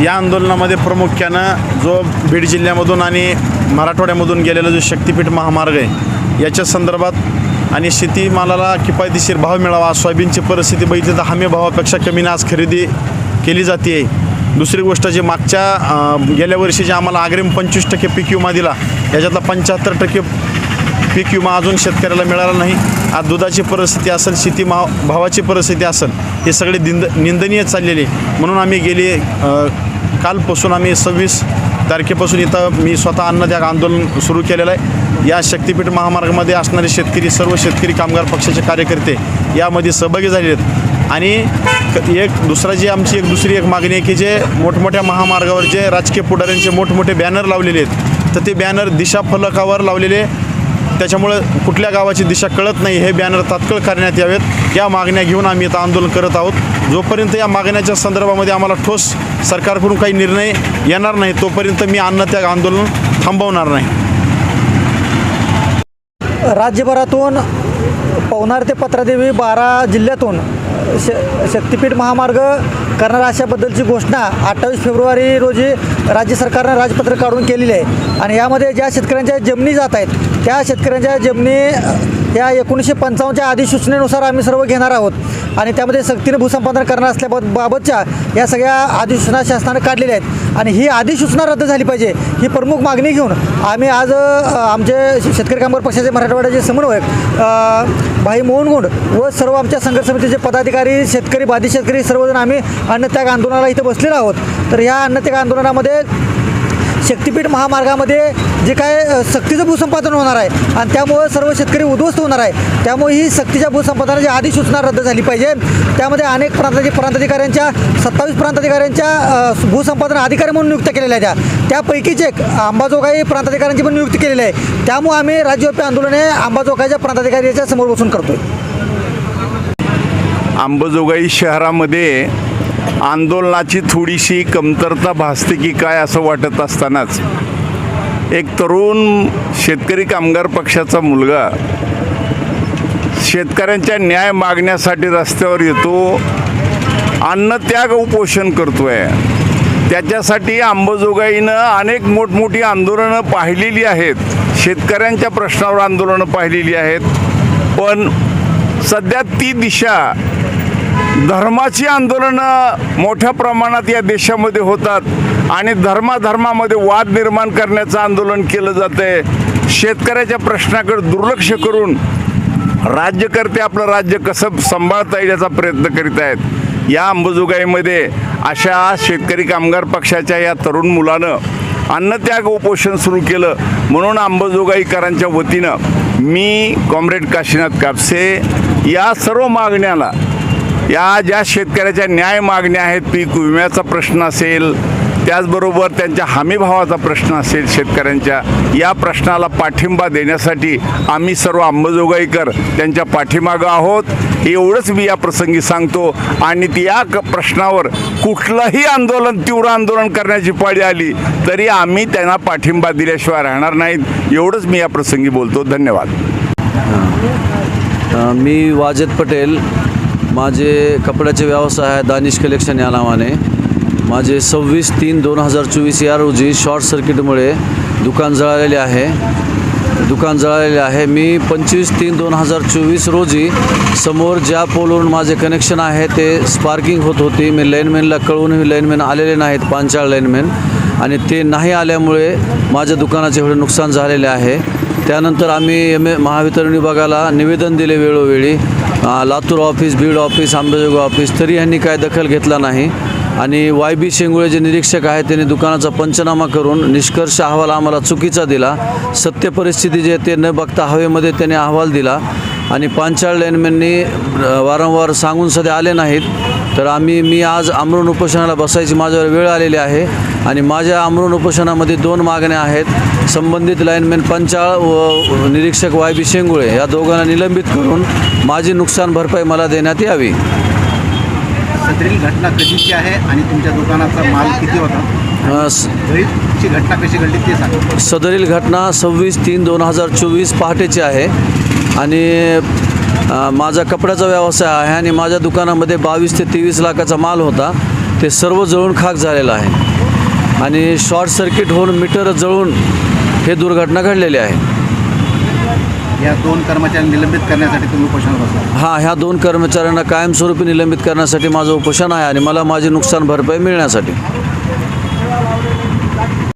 या आंदोलनामध्ये प्रामुख्यानं जो बीड जिल्ह्यामधून आणि मराठवाड्यामधून गेलेला जो शक्तिपीठ महामार्ग आहे याच्या संदर्भात आणि शेतीमालाला किफायतशीर भाव मिळावा सोयाबीनची परिस्थिती बघितली तर हमी भावापेक्षा कमीने आज खरेदी केली जाते दुसरी गोष्ट जी मागच्या गेल्या वर्षी जे आम्हाला अग्रिम पंचवीस टक्के पीक विमा दिला याच्यातला पंच्याहत्तर टक्के पीक विमा अजून शेतकऱ्याला मिळाला नाही आज दुधाची परिस्थिती असेल शेती भावाची परिस्थिती असेल हे सगळे दिंद निंदनीय चाललेली आहे. म्हणून आम्ही गेली कालपासून आम्ही सव्वीस तारखेपासून इथं मी स्वतः अन्नत्याग आंदोलन सुरू केलेलं आहे. या शक्तिपीठ महामार्गामध्ये असणारे शेतकरी सर्व शेतकरी कामगार पक्षाचे कार्यकर्ते यामध्ये सहभागी झालेले आहेत. आणि क- एक दुसरा जी आमची एक दुसरी एक मागणी आहे की जे मोठमोठ्या महामार्गावर जे राजकीय पुढाऱ्यांचे मोठमोठे बॅनर लावलेले आहेत तर ते बॅनर दिशा फलकावर लावलेले त्याच्यामुळं कुठल्या गावाची दिशा कळत नाही हे बॅनर तात्काळ करण्यात यावेत. या मागण्या घेऊन आम्ही इथं आंदोलन करत आहोत. जोपर्यंत या मागण्याच्या संदर्भामध्ये आम्हाला ठोस सरकारकडून काही निर्णय येणार नाही तोपर्यंत मी अन्नत्याग आंदोलन थांबवणार नाही. राज्यभरातून पवनार ते पत्रादेवी बारा जिल्ह्यातून श शक्तिपीठ महामार्ग करणार अशाबद्दलची घोषणा अठ्ठावीस फेब्रुवारी रोजी राज्य सरकारनं राजपत्र काढून केलेली आहे. आणि यामध्ये ज्या शेतकऱ्यांच्या जमिनी जात आहेत त्या शेतकऱ्यांच्या जमिनी या एकोणीसशे पंचावन्नच्या अधिसूचनेनुसार आम्ही सर्व घेणार आहोत. आणि त्यामध्ये सक्तीने भूसंपादन करणार असल्याबाबत बाबतच्या या सगळ्या अधिसूचना शासनानं काढलेल्या आहेत. आणि ही अधिसूचना रद्द झाली पाहिजे ही प्रमुख मागणी घेऊन आम्ही आज आमचे शेतकरी कामगार पक्षाचे मराठवाड्याचे समन्वयक भाई मोहनगुंड व सर्व आमच्या संघर्ष समितीचे पदाधिकारी शेतकरी बाधित शेतकरी सर्वजण आम्ही अन्नत्याग आंदोलनाला इथं बसलेलो आहोत. तर ह्या अन्नत्याग आंदोलनामध्ये शक्तिपीठ महामार्गामध्ये जे काय सक्तीचं भूसंपादन होणार आहे आणि त्यामुळं सर्व शेतकरी उद्ध्वस्त होणार आहे. त्यामुळे ही सक्तीच्या भूसंपादनाची अधिसूचना रद्द झाली पाहिजे. त्यामध्ये अनेक प्रांताधिक प्रांताधिकाऱ्यांच्या सत्तावीस प्रांताधिकाऱ्यांच्या भूसंपादन अधिकारी म्हणून नियुक्त केलेल्या आहेत त्या. त्यापैकीच एक अंबाजोगाई प्रांताधिकाऱ्यांची पण नियुक्ती केलेली आहे. त्यामुळे आम्ही राज्यव्यापी आंदोलन हे अंबाजोगाईच्या प्रांताधिकाऱ्याच्या समोर बसून करतोय. अंबाजोगाई शहरामध्ये आंदोलनाची थोडीशी कमतरता भासते की काय असं वाटत असतानाच. एक तरुण शेतकरी कामगार पक्षाचा मुलगा शेतकऱ्यांच्या न्याय मागण्यासाठी रस्त्यावर येतो अन्नत्याग उपोषण करतोय. त्याच्यासाठी अंबजोगाईनं अनेक मोठमोठी आंदोलनं पाहिलेली आहेत. शेतकऱ्यांच्या प्रश्नावर आंदोलनं पाहिलेली आहेत. पण सध्या ती दिशा धर्माची आंदोलनं मोठ्या प्रमाणात या देशामध्ये होतात आणि धर्माधर्मामध्ये वाद निर्माण करण्याचं आंदोलन केलं जातं आहे शेतकऱ्याच्या प्रश्नाकडे दुर्लक्ष करून राज्यकर्ते आपलं राज्य कसं सांभाळता येईल याचा प्रयत्न करीत आहेत. या अंबजोगाईमध्ये अशा शेतकरी कामगार पक्षाच्या या तरुण मुलानं अन्नत्याग उपोषण सुरू केलं. म्हणून अंबजोगाईकरांच्या वतीनं मी कॉम्रेड काशीनाथ कापसे या सर्व मागण्याला या ज्या शेतकऱ्याच्या न्याय मागण्या आहेत पीक विम्याचा प्रश्न असेल त्याचबरोबर त्यांच्या हमीभावाचा प्रश्न असेल शेतकऱ्यांच्या या प्रश्नाला पाठिंबा देण्यासाठी आम्ही सर्व अंबाजोगाईकर त्यांच्या पाठीमागं आहोत. एवढंच मी या प्रसंगी सांगतो आणि ती या क- प्रश्नावर कुठलंही आंदोलन तीव्र आंदोलन करण्याची पाळी आली तरी आम्ही त्यांना पाठिंबा दिल्याशिवाय राहणार नाहीत. एवढंच मी या प्रसंगी बोलतो. धन्यवाद. मी वाजेद पटेल. माझे कपड्याचे व्यवसाय आहे दानिश कलेक्शन या नावाने. माझे सव्वीस तीन दोन हजार चोवीस या रोजी शॉर्ट सर्किटमुळे दुकान जळालेले आहे. दुकान जळालेले आहे. मी पंचवीस तीन दोन हजार चोवीस रोजी समोर ज्या पोलवरून माझे कनेक्शन आहे ते स्पार्किंग होत होती. मी लाईनमॅनला कळवूनही लाईनमॅन आलेले नाहीत पांचाळ लाईनमॅन. आणि ते नाही आल्यामुळे माझ्या दुकानाचे एवढे नुकसान झालेले आहे. त्यानंतर आम्ही एम ए महावितरण विभागाला निवेदन दिले वेळोवेळी. Latur office Beed office Ambejogai office तरी यांनी काय दखल घेतला नाही. आणि वाय बी शेंगुळे जे निरीक्षक आहेत त्यांनी दुकानाचा पंचनामा करून निष्कर्ष अहवाल आम्हाला चुकीचा दिला. सत्य परिस्थिती जे ते न बघता हवेमध्ये त्यांनी अहवाल दिला. आणि पांचाळ लाईनमॅननी वारंवार सांगून सध्या आले नाहीत. तर आम्ही मी आज आमरण उपोषणाला बसायची माझ्यावर वेळ आलेली आहे. आणि माझ्या आमरण उपोषणामध्ये दोन मागण्या आहेत. संबंधित लाईनमॅन पंचाळ व निरीक्षक वाय बी शेंगुळे या दोघांना निलंबित करून माझी नुकसान भरपाई मला देण्यात यावी. सदरील घटना कधीची आहे आणि तुमच्या दुकानाचा माल किती होता? घटना कशी घडली ते सांगा. सदरील घटना सव्वीस तीन दोन हजार चोवीस पहाटेची आहे. आणि माझा कपड्याचा व्यवसाय आहे आणि माझ्या दुकानामध्ये बावीस ते तेवीस लाखाचा माल होता. ते सर्व जळून खाक झालेलं आहे. आणि शॉर्ट सर्किट होऊन मीटर जळून हे दुर्घटना घडलेली आहे. या दोन कर्मचारी निलंबित करण्यासाठी तुम्ही उपोषण बसला. हां ह्या दोन कर्मचाऱ्यांना कायमस्वरूपी निलंबित करण्यासाठी माझं उपोषण आहे आणि मला माझी नुकसान भरपाई मिळण्यासाठी.